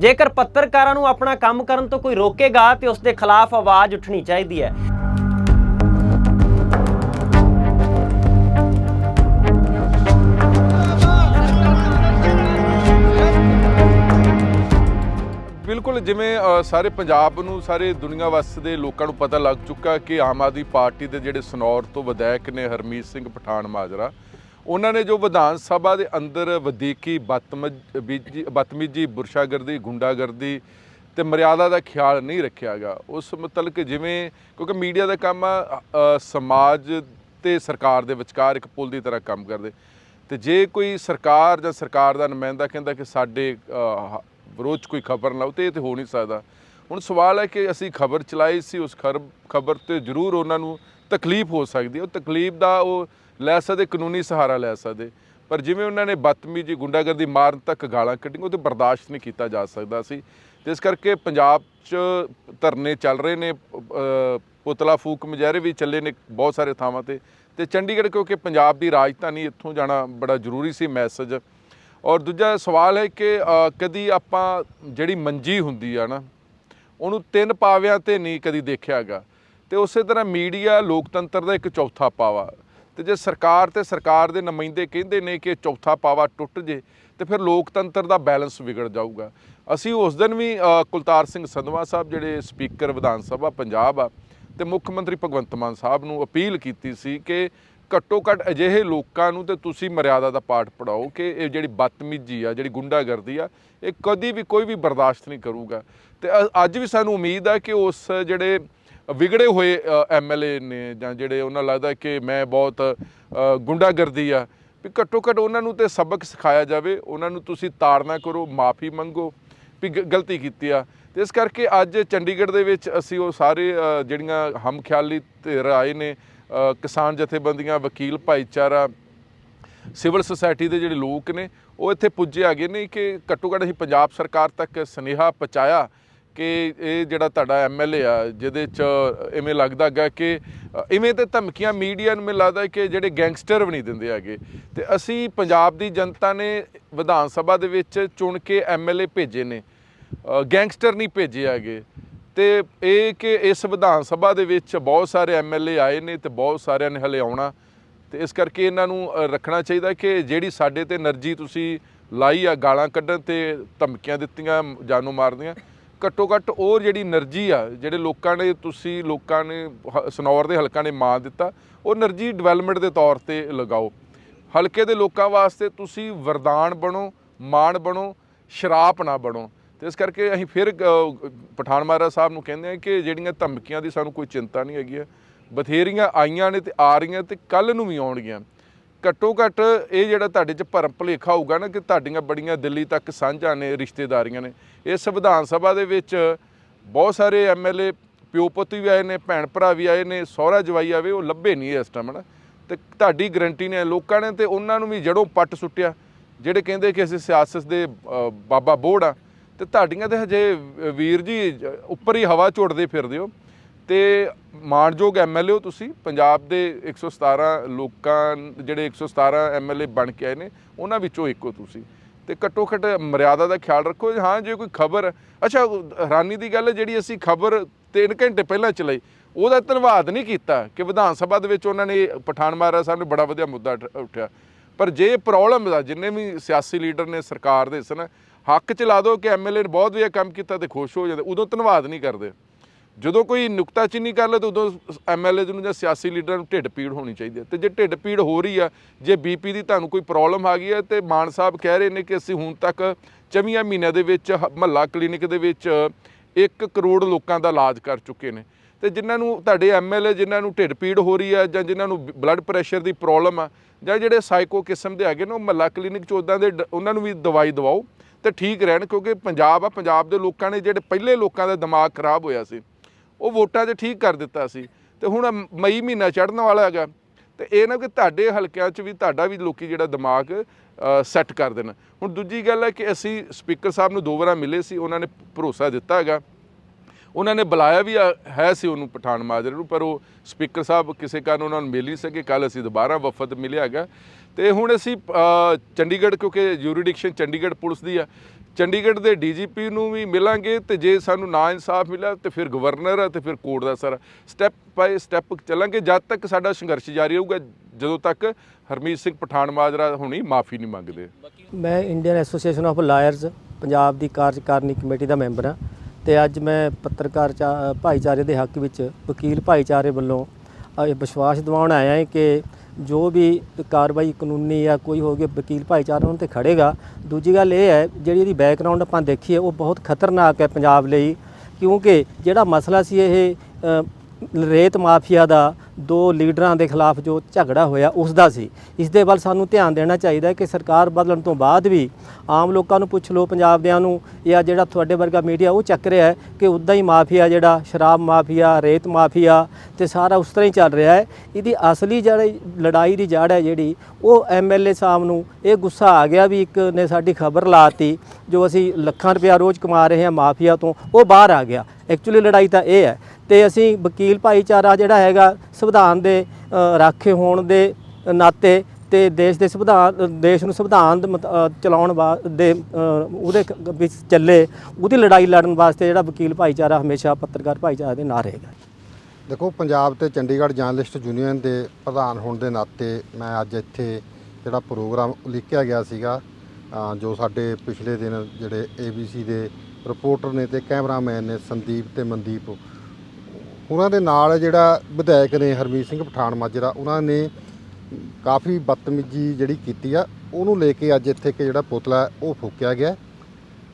ਜੇਕਰ ਪੱਤਰਕਾਰਾਂ ਨੂੰ ਆਪਣਾ ਕੰਮ ਕਰਨ ਤੋਂ ਕੋਈ ਰੋਕੇਗਾ ਤੇ ਉਸ ਦੇ ਖਿਲਾਫ ਆਵਾਜ਼ ਉੱਠਣੀ ਚਾਹੀਦੀ ਹੈ। ਬਿਲਕੁਲ, ਜਿਵੇਂ ਸਾਰੇ ਪੰਜਾਬ ਨੂੰ, ਸਾਰੇ ਦੁਨੀਆ ਵਾਸਤੇ ਦੇ ਲੋਕਾਂ ਨੂੰ ਪਤਾ ਲੱਗ ਚੁੱਕਾ ਕਿ ਆਮ ਆਦਮੀ ਪਾਰਟੀ ਦੇ ਜਿਹੜੇ ਸਨੌਰ ਤੋਂ ਵਿਧਾਇਕ ਨੇ ਹਰਮੀਤ ਸਿੰਘ ਪਠਾਨ ਮਾਜਰਾ ਉਹਨਾਂ ਨੇ ਜੋ ਵਿਧਾਨ ਸਭਾ ਦੇ ਅੰਦਰ ਵਧੀਕੀ ਬਦਤਮੀਜੀ ਬਦਤਮੀਜੀ, ਬੁਰਸ਼ਾਗਰਦੀ, ਗੁੰਡਾਗਰਦੀ ਤੇ ਮਰਿਆਦਾ ਦਾ ਖਿਆਲ ਨਹੀਂ ਰੱਖਿਆਗਾ ਉਸ ਮਤਲਬ ਜਿਵੇਂ, ਕਿਉਂਕਿ ਮੀਡੀਆ ਦਾ ਕੰਮ ਆ ਸਮਾਜ ਤੇ ਸਰਕਾਰ ਦੇ ਵਿਚਕਾਰ ਇੱਕ ਪੁਲ ਦੀ ਤਰ੍ਹਾਂ ਕੰਮ ਕਰਦੇ। ਤੇ ਜੇ ਕੋਈ ਸਰਕਾਰ ਜਾਂ ਸਰਕਾਰ ਦਾ ਨੁਮਾਇੰਦਾ ਕਹਿੰਦਾ ਕਿ ਸਾਡੇ ਵਿਰੋਧ 'ਚ ਕੋਈ ਖਬਰ ਨਾ ਉਤੇ ਇਹ ਤੇ ਹੋ ਨਹੀਂ ਸਕਦਾ। ਹੁਣ ਸਵਾਲ ਹੈ ਕਿ ਅਸੀਂ ਖਬਰ ਚਲਾਈ ਸੀ, ਉਸ ਖਬਰ ਤੇ ਜ਼ਰੂਰ ਉਹਨਾਂ ਨੂੰ ਤਕਲੀਫ ਹੋ ਸਕਦੀ ਹੈ। ਉਹ ਤਕਲੀਫ ਦਾ ਉਹ ਲੈ ਸਕਦੇ, ਕਾਨੂੰਨੀ ਸਹਾਰਾ ਲੈ ਸਕਦੇ। ਪਰ ਜਿਵੇਂ ਉਹਨਾਂ ਨੇ ਬਦਤਮੀਜੀ ਗੁੰਡਾਗਰਦੀ ਮਾਰਨ ਤੱਕ ਗਾਲਾਂ ਕੱਢੀਆਂ, ਉਹ ਤੇ ਬਰਦਾਸ਼ਤ ਨਹੀਂ ਕੀਤਾ ਜਾ ਸਕਦਾ ਸੀ। ਤੇ ਇਸ ਕਰਕੇ ਪੰਜਾਬ 'ਚ ਧਰਨੇ ਚੱਲ ਰਹੇ ਨੇ ਪੁਤਲਾ ਫੂਕ ਮੁਜ਼ਾਹਰੇ ਵੀ ਚੱਲੇ ਨੇ ਬਹੁਤ ਸਾਰੇ ਥਾਵਾਂ ਤੇ। ਤੇ ਚੰਡੀਗੜ੍ਹ, ਕਿਉਂਕਿ ਪੰਜਾਬ ਦੀ ਰਾਜਧਾਨੀ ਇੱਥੋਂ ਜਾਣਾ ਬੜਾ ਜ਼ਰੂਰੀ ਸੀ ਮੈਸੇਜ। ਔਰ ਦੂਜਾ ਸਵਾਲ ਹੈ ਕਿ ਕਦੀ ਆਪਾਂ ਜਿਹੜੀ ਮੰਜੀ ਹੁੰਦੀ ਆ ਨਾ, ਉਹਨੂੰ ਤਿੰਨ ਪਾਵਿਆਂ ਤੇ ਨਹੀਂ ਕਦੀ ਦੇਖਿਆਗਾ ਤੇ ਉਸੇ ਤਰ੍ਹਾਂ ਮੀਡੀਆ, ਲੋਕਤੰਤਰ ਦਾ ਇੱਕ ਚੌਥਾ ਪਾਵਾ। ਤੇ ਜੇ ਸਰਕਾਰ ਤੇ ਸਰਕਾਰ ਦੇ ਨੁਮਾਇੰਦੇ ਕਹਿੰਦੇ ਨੇ ਕਿ ਚੌਥਾ ਪਾਵਾ ਟੁੱਟ ਜੇ, ਤੇ ਫਿਰ ਲੋਕਤੰਤਰ ਦਾ ਬੈਲੈਂਸ ਵਿਗੜ ਜਾਊਗਾ। ਅਸੀਂ ਉਸ ਦਿਨ ਵੀ ਕੁਲਤਾਰ ਸਿੰਘ ਸੰਧਵਾ ਸਾਹਿਬ ਜਿਹੜੇ ਸਪੀਕਰ ਵਿਧਾਨ ਸਭਾ ਪੰਜਾਬ ਆ, ਤੇ ਮੁੱਖ ਮੰਤਰੀ ਭਗਵੰਤ ਮਾਨ ਸਾਹਿਬ ਨੂੰ ਅਪੀਲ ਕੀਤੀ ਸੀ ਕਿ ਘੱਟੋ ਘੱਟ ਅਜਿਹੇ ਲੋਕਾਂ ਨੂੰ ਤੇ ਤੁਸੀਂ ਮਰਿਆਦਾ ਦਾ ਪਾਠ ਪੜਾਓ ਕਿ ਇਹ ਜਿਹੜੀ ਬਦਤਮੀਜੀ ਆ, ਜਿਹੜੀ ਗੁੰਡਾਗਰਦੀ ਆ, ਇਹ ਕਦੀ ਵੀ ਕੋਈ ਵੀ ਬਰਦਾਸ਼ਤ ਨਹੀਂ ਕਰੂਗਾ। ਤੇ ਅ- ਅੱਜ ਵੀ ਸਾਨੂੰ ਉਮੀਦ ਆ ਕਿ ਉਸ ਜਿਹੜੇ ਵਿਗੜੇ ਹੋਏ ਐਮਐਲਏ ਨੇ ਜਾਂ ਜਿਹੜੇ ਉਹਨਾਂ ਲੱਗਦਾ ਕਿ ਮੈਂ ਬਹੁਤ ਗੁੰਡਾਗਰਦੀ ਆ ਵੀ ਘੱਟੋ ਘੱਟ ਉਹਨਾਂ ਨੂੰ ਤੇ ਸਬਕ ਸਿਖਾਇਆ ਜਾਵੇ ਉਹਨਾਂ ਨੂੰ ਤੁਸੀਂ ਤਾੜਨਾ ਕਰੋ ਮਾਫੀ ਮੰਗੋ ਵੀ ਗ- ਗਲਤੀ ਕੀਤੀ ਆ। ਤੇ ਇਸ ਕਰਕੇ ਅੱਜ ਚੰਡੀਗੜ੍ਹ ਦੇ ਵਿੱਚ ਅਸੀਂ ਉਹ ਸਾਰੇ ਅ, ਜਿਹੜੀਆਂ ਹਮਖਿਆਲੀ ਧਿਰ ਆਏ ਨੇ ਕਿਸਾਨ ਜਥੇਬੰਦੀਆਂ ਵਕੀਲ ਭਾਈਚਾਰਾ ਸਿਵਲ ਸੁਸਾਇਟੀ ਦੇ ਜਿਹੜੇ ਲੋਕ ਨੇ ਉਹ ਇੱਥੇ ਪੁੱਜੇ ਹੈਗੇ ਨੇ ਕਿ ਘੱਟੋ ਘੱਟ ਅਸੀਂ ਪੰਜਾਬ ਸਰਕਾਰ ਤੱਕ ਸੁਨੇਹਾ ਪਹੁੰਚਾਇਆ ਕਿ ਇਹ ਜਿਹੜਾ ਤੁਹਾਡਾ ਐਮਐਲਏ ਆ, ਜਿਹਦੇ ਚ ਇਵੇਂ ਲੱਗਦਾ ਹੈਗਾ ਕਿ ਇਵੇਂ ਤੇ ਧਮਕੀਆਂ ਮੀਡੀਆ ਨੂੰ ਮਿਲਦਾ ਕਿ ਜਿਹੜੇ ਗੈਂਗਸਟਰ ਵੀ ਨਹੀਂ ਦਿੰਦੇ ਹੈਗੇ। ਤੇ ਅਸੀਂ ਪੰਜਾਬ ਦੀ ਜਨਤਾ ਨੇ ਵਿਧਾਨ ਸਭਾ ਦੇ ਵਿੱਚ ਚੁਣ ਕੇ ਐਮਐਲਏ ਭੇਜੇ ਨੇ। ਗੈਂਗਸਟਰ ਨਹੀਂ ਭੇਜੇ ਹੈਗੇ। ਤੇ ਇਹ ਕਿ ਇਸ ਵਿਧਾਨ ਸਭਾ ਦੇ ਵਿੱਚ ਬਹੁਤ ਸਾਰੇ ਐਮਐਲਏ ਆਏ ਨੇ ਤੇ ਬਹੁਤ ਸਾਰਿਆਂ ਨੇ ਹਲੇ ਆਉਣਾ। ਤੇ ਇਸ ਕਰਕੇ ਇਹਨਾਂ ਨੂੰ ਰੱਖਣਾ ਚਾਹੀਦਾ ਕਿ ਜਿਹੜੀ ਸਾਡੇ ਤੇ એનર્ਜੀ ਤੁਸੀਂ ਲਾਈ ਆ ਗਾਲਾਂ ਕੱਢਣ ਤੇ ਧਮਕੀਆਂ ਦਿੱਤੀਆਂ, ਜਾਨੋਂ ਮਾਰਦੀਆਂ ਘੱਟੋ ਘੱਟ ਉਹ ਜਿਹੜੀ એનર્ਜੀ ਆ, ਜਿਹੜੇ ਲੋਕਾਂ ਨੇ ਤੁਸੀਂ ਲੋਕਾਂ ਨੇ ਹ- ਸਨੌਰ ਦੇ ਹਲਕਾਂ ਨੇ ਮਾਰ ਦਿੱਤਾ, ਉਹ એનર્ਜੀ ਡਿਵੈਲਪਮੈਂਟ ਦੇ ਤੌਰ ਤੇ ਲਗਾਓ ਹਲਕੇ ਦੇ ਲੋਕਾਂ ਵਾਸਤੇ ਤੁਸੀਂ ਵਰਦਾਨ ਬਣੋ, ਮਾਣ ਬਣੋ, ਸ਼ਰਾਪ ਨਾ ਬਣੋ ਤੇ ਇਸ ਕਰਕੇ ਅਸੀਂ ਫਿਰ ਪਠਾਨ ਮਹਾਰਾਜ ਸਾਹਿਬ ਨੂੰ ਕਹਿੰਦੇ ਆ ਕਿ ਜਿਹੜੀਆਂ ਧਮਕੀਆਂ ਦੀ ਸਾਨੂੰ ਕੋਈ ਚਿੰਤਾ ਨਹੀਂ ਹੈਗੀ ਹੈ। ਬਥੇਰੀਆਂ ਆਈਆਂ ਨੇ ਤੇ ਆ ਰਹੀਆਂ ਤੇ ਕੱਲ ਨੂੰ ਵੀ ਆਉਣਗੀਆਂ ਘੱਟੋ ਘੱਟ ਇਹ ਜਿਹੜਾ ਤੁਹਾਡੇ 'ਚ ਭਰਮ ਭੁਲੇਖਾ ਹੋਊਗਾ ਨਾ ਕਿ ਤੁਹਾਡੀਆਂ ਬੜੀਆਂ ਦਿੱਲੀ ਤੱਕ ਸਾਂਝਾਂ ਨੇ, ਰਿਸ਼ਤੇਦਾਰੀਆਂ ਨੇ। ਇਸ ਵਿਧਾਨ ਸਭਾ ਦੇ ਵਿੱਚ ਬਹੁਤ ਸਾਰੇ ਐਮਐਲਏ ਪਿਓ ਪੁੱਤ ਵੀ ਆਏ ਨੇ, ਭੈਣ ਭਰਾ ਵੀ ਆਏ ਨੇ, ਸਹੁਰਾ ਜਵਾਈ ਆਵੇ, ਉਹ ਲੱਭੇ ਨਹੀਂ ਇਸ ਟਾਈਮ ਨਾ ਤੇ ਤੁਹਾਡੀ ਗਰੰਟੀ ਨੇ ਲੋਕਾਂ ਨੇ ਤੇ ਉਹਨਾਂ ਨੂੰ ਵੀ ਜੜੋਂ ਪੱਟ ਸੁੱਟਿਆ, ਜਿਹੜੇ ਕਹਿੰਦੇ ਕਿ ਅਸੀਂ ਸਿਆਸਤ ਦੇ ਬਾਬਾ ਬੋੜ ਆ। ਤੇ ਤੁਹਾਡੀਆਂ ਤੇ ਹਜੇ ਵੀਰ ਜੀ ਉੱਪਰ ਹੀ ਹਵਾ ਝੋੜਦੇ ਫਿਰਦੇ ਹੋ। ਤੇ ਮਾਣਯੋਗ ਐਮਐਲਏ ਹੋ ਤੁਸੀਂ, ਪੰਜਾਬ ਦੇ 117 ਲੋਕਾਂ ਜਿਹੜੇ 117 ਐਮਐਲਏ ਬਣ ਕੇ ਆਏ ਨੇ, ਉਹਨਾਂ ਵਿੱਚੋਂ ਇੱਕ ਹੋ ਤੁਸੀਂ। ਤੇ ਘੱਟੋ ਘੱਟ ਮਰਿਆਦਾ ਦਾ ਖਿਆਲ ਰੱਖੋ, ਹਾਂ, ਜੇ ਕੋਈ ਖਬਰ, ਅੱਛਾ, ਹੈਰਾਨੀ ਦੀ ਗੱਲ ਹੈ, ਜਿਹੜੀ ਅਸੀਂ ਖਬਰ 3 ਘੰਟੇ ਪਹਿਲਾਂ ਚਲਾਈ, ਉਹਦਾ ਧੰਨਵਾਦ ਨਹੀਂ ਕੀਤਾ ਕਿ ਵਿਧਾਨ ਸਭਾ ਦੇ ਵਿੱਚ ਉਹਨਾਂ ਨੇ ਪਠਾਨ ਮਹਾਰਾਜ ਸਾਹਿਬ ਨੇ ਬੜਾ ਵਧੀਆ ਮੁੱਦਾ ਉਠ- ਉਠਿਆ। ਪਰ ਜੇ ਪ੍ਰੋਬਲਮ ਦਾ, ਜਿੰਨੇ ਵੀ ਸਿਆਸੀ ਲੀਡਰ ਨੇ, ਸਰਕਾਰ ਦੇ ਸਨ ਹੱਕ ਚ ਲਾ ਦਿਓ ਕਿ ਐਮਐਲਏ ਨੇ ਬਹੁਤ ਵਧੀਆ ਕੰਮ ਕੀਤਾ ਤੇ ਖੁਸ਼ ਹੋ ਜਾਂਦੇ, ਉਦੋਂ ਧੰਨਵਾਦ ਨਹੀਂ ਕਰਦੇ। ਜਦੋਂ ਕੋਈ ਨੁਕਤਾਚੀਨੀ ਕਰ ਲੇ ਤਾਂ ਉਦੋਂ ਐਮਐਲਏ ਨੂੰ ਜਾਂ ਸਿਆਸੀ ਲੀਡਰਾਂ ਨੂੰ ਢਿੱਡ ਪੀੜ ਹੋਣੀ ਚਾਹੀਦੀ ਹੈ। ਤੇ ਜੇ ਢਿੱਡ ਪੀੜ ਹੋ ਰਹੀ ਆ, ਜੇ ਬੀਪੀ ਦੀ ਤੁਹਾਨੂੰ ਕੋਈ ਪ੍ਰੋਬਲਮ ਆ ਗਈ ਹੈ ਤੇ ਮਾਨ ਸਾਹਿਬ ਕਹਿ ਰਹੇ ਨੇ ਕਿ ਅਸੀਂ ਹੁਣ ਤੱਕ ਚੌਵੀਆਂ ਮਹੀਨਿਆਂ ਦੇ ਵਿੱਚ ਮਹੱਲਾ ਕਲੀਨਿਕ ਦੇ ਵਿੱਚ 1 ਕਰੋੜ ਲੋਕਾਂ ਦਾ ਇਲਾਜ ਕਰ ਚੁੱਕੇ ਨੇ। ਤੇ ਜਿਨ੍ਹਾਂ ਨੂੰ ਤੁਹਾਡੇ ਐਮਐਲਏ ਜਿਨ੍ਹਾਂ ਨੂੰ ਢਿੱਡ ਪੀੜ ਹੋ ਰਹੀ ਆ ਜਾਂ ਜਿਨ੍ਹਾਂ ਨੂੰ ਬਲੱਡ ਪ੍ਰੈਸ਼ਰ ਦੀ ਪ੍ਰੋਬਲਮ ਆ ਜਾਂ ਜਿਹੜੇ ਸਾਈਕੋ ਕਿਸਮ ਦੇ ਹੈਗੇ ਨੇ, ਉਹ ਮਹੱਲਾ ਕਲੀਨਿਕ ਚ ਉਦਾਂ ਦੇ ਡ- ਉਹਨਾਂ ਨੂੰ ਵੀ ਦਵਾਈ ਦਵਾਓ ਤੇ ਠੀਕ ਰਹਿਣ ਕਿਉਂਕਿ ਪੰਜਾਬ ਆ, ਪੰਜਾਬ ਦੇ ਲੋਕਾਂ ਨੇ ਜਿਹੜੇ ਪਹਿਲੇ ਲੋਕਾਂ ਦਾ ਦਿਮਾਗ ਖਰਾਬ ਹੋਇਆ ਸੀ। ਉਹ ਵੋਟਾਂ 'ਚ ਠੀਕ ਕਰ ਦਿੱਤਾ ਸੀ। ਤੇ ਹੁਣ ਮਈ ਮਹੀਨਾ ਚੜ੍ਹਨ ਵਾਲਾ ਹੈਗਾ। ਤੇ ਇਹ ਨਾ ਕਿ ਤੁਹਾਡੇ ਹਲਕਿਆਂ 'ਚ ਵੀ ਤੁਹਾਡਾ ਵੀ ਲੋਕੀ ਜਿਹੜਾ ਦਿਮਾਗ ਸੈੱਟ ਕਰ ਦੇਣ। ਹੁਣ ਦੂਜੀ ਗੱਲ ਹੈ ਕਿ ਅਸੀਂ ਸਪੀਕਰ ਸਾਹਿਬ ਨੂੰ ਦੋ ਵਾਰਾਂ ਮਿਲੇ ਸੀ, ਉਹਨਾਂ ਨੇ ਭਰੋਸਾ ਦਿੱਤਾ ਹੈਗਾ। ਉਹਨਾਂ ਨੇ ਬੁਲਾਇਆ ਵੀ ਆ- ਹੈ ਸੀ ਉਹਨੂੰ ਪਠਾਨ ਮਾਜਰੇ ਨੂੰ, ਪਰ ਉਹ ਸਪੀਕਰ ਸਾਹਿਬ ਕਿਸੇ ਕਾਰਨ ਉਹਨਾਂ ਨੂੰ ਮਿਲ ਨਹੀਂ ਸਕੇ। ਕੱਲ ਅਸੀਂ ਦੁਬਾਰਾ ਵਫਦ ਮਿਲਿਆ ਹੈਗਾ। ਤੇ ਹੁਣ ਅਸੀਂ ਚੰਡੀਗੜ੍ਹ, ਕਿਉਂਕਿ ਜੂਰੀਡਿਕਸ਼ਨ ਚੰਡੀਗੜ੍ਹ ਪੁਲਿਸ ਦੀ ਆ, ਚੰਡੀਗੜ੍ਹ ਦੇ ਡੀਜੀਪੀ ਨੂੰ ਵੀ ਮਿਲਾਂਗੇ ਤੇ ਜੇ ਸਾਨੂੰ ਨਾ ਇਨਸਾਫ ਮਿਲਿਆ ਤੇ ਫਿਰ ਗਵਰਨਰ ਆ ਤੇ ਫਿਰ ਕੋਰਟ ਦਾ ਸਾਰਾ ਸਟੈਪ ਬਾਏ ਸਟੈਪ ਚੱਲਾਂਗੇ। ਜਦ ਤੱਕ ਸਾਡਾ ਸੰਘਰਸ਼ ਜਾਰੀ ਰਹੂਗਾ, ਜਦੋਂ ਤੱਕ ਹਰਮੀਤ ਸਿੰਘ ਪਠਾਨ ਮਾਜਰਾ ਹੁਣੀ ਮਾਫੀ ਨਹੀਂ ਮੰਗਦੇ। ਮੈਂ Indian association of lawyers, Punjab ਦੀ ਕਾਰਜਕਾਰਨੀ ਕਮੇਟੀ ਦਾ ਮੈਂਬਰ ਹਾਂ। ਤੇ ਅੱਜ ਮੈਂ ਪੱਤਰਕਾਰ ਚਾ- ਭਾਈਚਾਰੇ ਦੇ ਹੱਕ ਵਿੱਚ ਵਕੀਲ ਭਾਈਚਾਰੇ ਵੱਲੋਂ ਅ, ਇਹ ਵਿਸ਼ਵਾਸ ਦਿਵਾਉਣ ਆਇਆ ਹੈ ਕਿ ਜੋ ਵੀ ਕਾਰਵਾਈ ਕਾਨੂੰਨੀ ਜਾਂ ਕੋਈ ਹੋਵੇ ਵਕੀਲ ਭਾਈਚਾਰਾ ਉਹਨਾਂ ਤੇ ਖੜੇਗਾ ਦੂਜੀ ਗੱਲ ਇਹ ਹੈ ਜਿਹੜੀ ਇਹਦੀ ਬੈਕਗ੍ਰਾਉਂਡ ਆਪਾਂ ਦੇਖੀਏ ਉਹ ਬਹੁਤ ਖਤਰਨਾਕ ਹੈ ਪੰਜਾਬ ਲਈ ਕਿਉਂਕਿ ਜਿਹੜਾ ਮਸਲਾ ਸੀ ਇਹ ਅ, ਰੇਤ ਮਾਫੀਆ ਦਾ ਦੋ ਲੀਡਰਾਂ ਦੇ ਖਿਲਾਫ ਜੋ ਝਗੜਾ ਹੋਇਆ ਉਸ ਦਾ ਸੀ। ਇਸ ਦੇ ਵੱਲ ਸਾਨੂੰ ਧਿਆਨ ਦੇਣਾ ਚਾਹੀਦਾ ਹੈ ਕਿ ਸਰਕਾਰ ਬਦਲਣ ਤੋਂ ਬਾਅਦ ਵੀ ਆਮ ਲੋਕਾਂ ਨੂੰ ਪੁੱਛ ਲਓ ਪੰਜਾਬ ਦਿਆਂ ਨੂੰ, ਜਾਂ ਜਿਹੜਾ ਤੁਹਾਡੇ ਵਰਗਾ ਮੀਡੀਆ ਉਹ ਚੱਕ ਰਿਹਾ ਹੈ ਕਿ ਉਦਾਂ ਹੀ ਮਾਫੀਆ ਜਿਹੜਾ ਸ਼ਰਾਬ ਮਾਫੀਆ, ਰੇਤ ਮਾਫੀਆ ਤੇ ਸਾਰਾ ਉਸ ਤਰ੍ਹਾਂ ਹੀ ਚੱਲ ਰਿਹਾ ਹੈ। ਇਹਦੀ ਅਸਲੀ ਜਿਹੜੀ ਲੜਾਈ ਦੀ ਜੜ ਹੈ ਜਿਹੜੀ, ਉਹ ਐਮਐਲਏ ਸਾਹਿਬ ਨੂੰ ਇਹ ਗੁੱਸਾ ਆ ਗਿਆ ਵੀ ਇੱਕ ਨੇ ਸਾਡੀ ਖਬਰ ਲਾਤੀ ਜੋ ਅਸੀਂ ਲੱਖਾਂ ਰੁਪਇਆ ਰੋਜ਼ ਕਮਾ ਰਹੇ ਹਾਂ ਮਾਫੀਆ ਤੋਂ, ਉਹ ਬਾਹਰ ਆ ਗਿਆ। ਐਕਚੁਅਲੀ ਲੜਾਈ ਤਾਂ ਇਹ ਹੈ ਤੇ ਅਸੀਂ ਵਕੀਲ ਭਾਈਚਾਰਾ ਜਿਹੜਾ ਹੈਗਾ ਸੰਵਿਧਾਨ ਦੇ ਰਾਖੇ ਹੋਣ ਦੇ ਨਾਤੇ ਤੇ ਦੇਸ਼ ਦੇ ਸੰਵਿਧਾਨ, ਦੇਸ਼ ਨੂੰ ਸੰਵਿਧਾਨ ਚਲਾਉਣ ਵਾ, ਦੇ ਉਹਦੇ ਵਿੱਚ ਚੱਲੇ, ਉਹਦੀ ਲੜਾਈ ਲੜਨ ਵਾਸਤੇ ਜਿਹੜਾ ਵਕੀਲ ਭਾਈਚਾਰਾ ਹਮੇਸ਼ਾ ਪੱਤਰਕਾਰ ਭਾਈਚਾਰਾ ਦੇ ਨਾਲ ਰਹੇਗਾ। ਦੇਖੋ, ਪੰਜਾਬ ਤੇ ਚੰਡੀਗੜ੍ਹ ਜਰਨਲਿਸਟ ਯੂਨੀਅਨ ਦੇ ਪ੍ਰਧਾਨ ਹੋਣ ਦੇ ਨਾਤੇ ਮੈਂ ਅੱਜ ਇੱਥੇ ਜਿਹੜਾ ਪ੍ਰੋਗਰਾਮ ਉਲੀਕਿਆ ਗਿਆ ਸੀਗਾ ਜੋ ਸਾਡੇ ਪਿਛਲੇ ਦਿਨ ਜਿਹੜੇ ABC ਦੇ ਰਿਪੋਰਟਰ ਨੇ ਤੇ ਕੈਮਰਾਮੈਨ ਨੇ ਸੰਦੀਪ ਤੇ ਮਨਦੀਪ ਉਹਨਾਂ ਦੇ ਨਾਲ ਜਿਹੜਾ ਵਿਧਾਇਕ ਨੇ ਹਰਮੀਤ ਸਿੰਘ ਪਠਾਨ ਮਾਜਰਾ, ਉਹਨਾਂ ਨੇ ਕਾਫੀ ਬਦਤਮੀਜੀ ਜਿਹੜੀ ਕੀਤੀ ਆ, ਉਹਨੂੰ ਲੈ ਕੇ ਅੱਜ ਇੱਥੇ ਇੱਕ ਜਿਹੜਾ ਪੁਤਲਾ ਉਹ ਫੂਕਿਆ ਗਿਆ।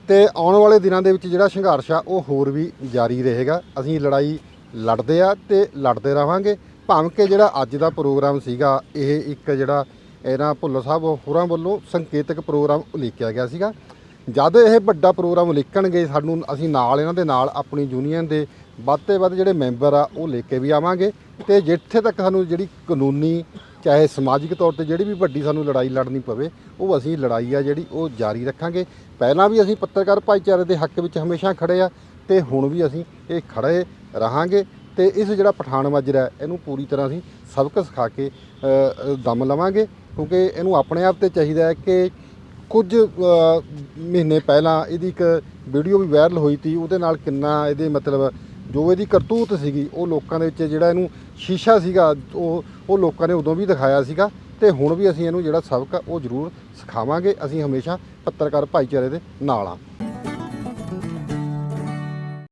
ਤੇ ਆਉਣ ਵਾਲੇ ਦਿਨਾਂ ਦੇ ਵਿੱਚ ਜਿਹੜਾ ਸੰਘਰਸ਼ ਆ, ਉਹ ਹੋਰ ਵੀ ਜਾਰੀ ਰਹੇਗਾ। ਅਸੀਂ ਲੜਾਈ ਲੜਦੇ ਆ ਤੇ ਲੜਦੇ ਰਵਾਂਗੇ ਭਾਵੇਂ ਕਿ ਜਿਹੜਾ ਅੱਜ ਦਾ ਪ੍ਰੋਗਰਾਮ ਸੀਗਾ, ਇਹ ਇੱਕ ਜਿਹੜਾ ਇਹਨਾਂ ਭੁੱਲਰ ਸਾਹਿਬ ਹੋਰਾਂ ਵੱਲੋਂ ਸੰਕੇਤਕ ਪ੍ਰੋਗਰਾਮ ਉਲੀਕਿਆ ਗਿਆ ਸੀਗਾ। ਜਦ ਇਹ ਵੱਡਾ ਪ੍ਰੋਗਰਾਮ ਉਲੀਕਣਗੇ, ਸਾਨੂੰ, ਅਸੀਂ ਨਾਲ ਇਹਨਾਂ ਦੇ ਨਾਲ ਆਪਣੀ ਯੂਨੀਅਨ ਦੇ ਵੱਧ ਤੋਂ ਵੱਧ ਜਿਹੜੇ ਮੈਂਬਰ ਆ, ਉਹ ਲੈ ਕੇ ਵੀ ਆਵਾਂਗੇ। ਤੇ ਜਿੱਥੇ ਤੱਕ ਸਾਨੂੰ ਜਿਹੜੀ ਕਾਨੂੰਨੀ, ਚਾਹੇ ਸਮਾਜਿਕ ਤੌਰ ਤੇ ਜਿਹੜੀ ਵੀ ਵੱਡੀ ਸਾਨੂੰ ਲੜਾਈ ਲੜਨੀ ਪਵੇ, ਉਹ ਅਸੀਂ ਲੜਾਈ ਆ ਜਿਹੜੀ ਉਹ ਜਾਰੀ ਰੱਖਾਂਗੇ। ਪਹਿਲਾਂ ਵੀ ਅਸੀਂ ਪੱਤਰਕਾਰ ਭਾਈਚਾਰੇ ਦੇ ਹੱਕ ਵਿੱਚ ਹਮੇਸ਼ਾ ਖੜੇ ਆ ਤੇ ਹੁਣ ਵੀ ਅਸੀਂ ਇਹ ਖੜੇ ਰਹਾਂਗੇ ਤੇ ਇਸ ਜਿਹੜਾ ਪਠਾਨ ਮਾਜਰਾ ਇਹਨੂੰ ਪੂਰੀ ਤਰ੍ਹਾਂ ਅਸੀਂ ਸਬਕ ਸਿਖਾ ਕੇ ਦਮ ਲਵਾਂਗੇ। ਕਿਉਂਕਿ ਇਹਨੂੰ ਆਪਣੇ ਆਪ ਤੇ ਚਾਹੀਦਾ ਹੈ ਕਿ ਕੁਝ ਮਹੀਨੇ ਪਹਿਲਾਂ ਇਹਦੀ ਇੱਕ ਵੀਡੀਓ ਵੀ ਵਾਇਰਲ ਹੋਈ ਤੀ, ਉਹਦੇ ਨਾਲ ਕਿੰਨਾ ਇਹਦੇ ਮਤਲਬ ਜੋ ਇਹਦੀ ਕਰਤੂਤ ਸੀਗੀ, ਉਹ ਲੋਕਾਂ ਦੇ ਵਿੱਚ ਜਿਹੜਾ ਇਹਨੂੰ ਸ਼ੀਸ਼ਾ ਸੀਗਾ, ਉਹ ਉਹ ਲੋਕਾਂ ਨੇ ਉਦੋਂ ਵੀ ਦਿਖਾਇਆ ਸੀਗਾ ਤੇ ਹੁਣ ਵੀ ਅਸੀਂ ਇਹਨੂੰ ਜਿਹੜਾ ਸਬਕ ਆ, ਉਹ ਜ਼ਰੂਰ ਸਿਖਾਵਾਂਗੇ। ਅਸੀਂ ਹਮੇਸ਼ਾ ਪੱਤਰਕਾਰ ਭਾਈਚਾਰੇ ਦੇ ਨਾਲ ਆ।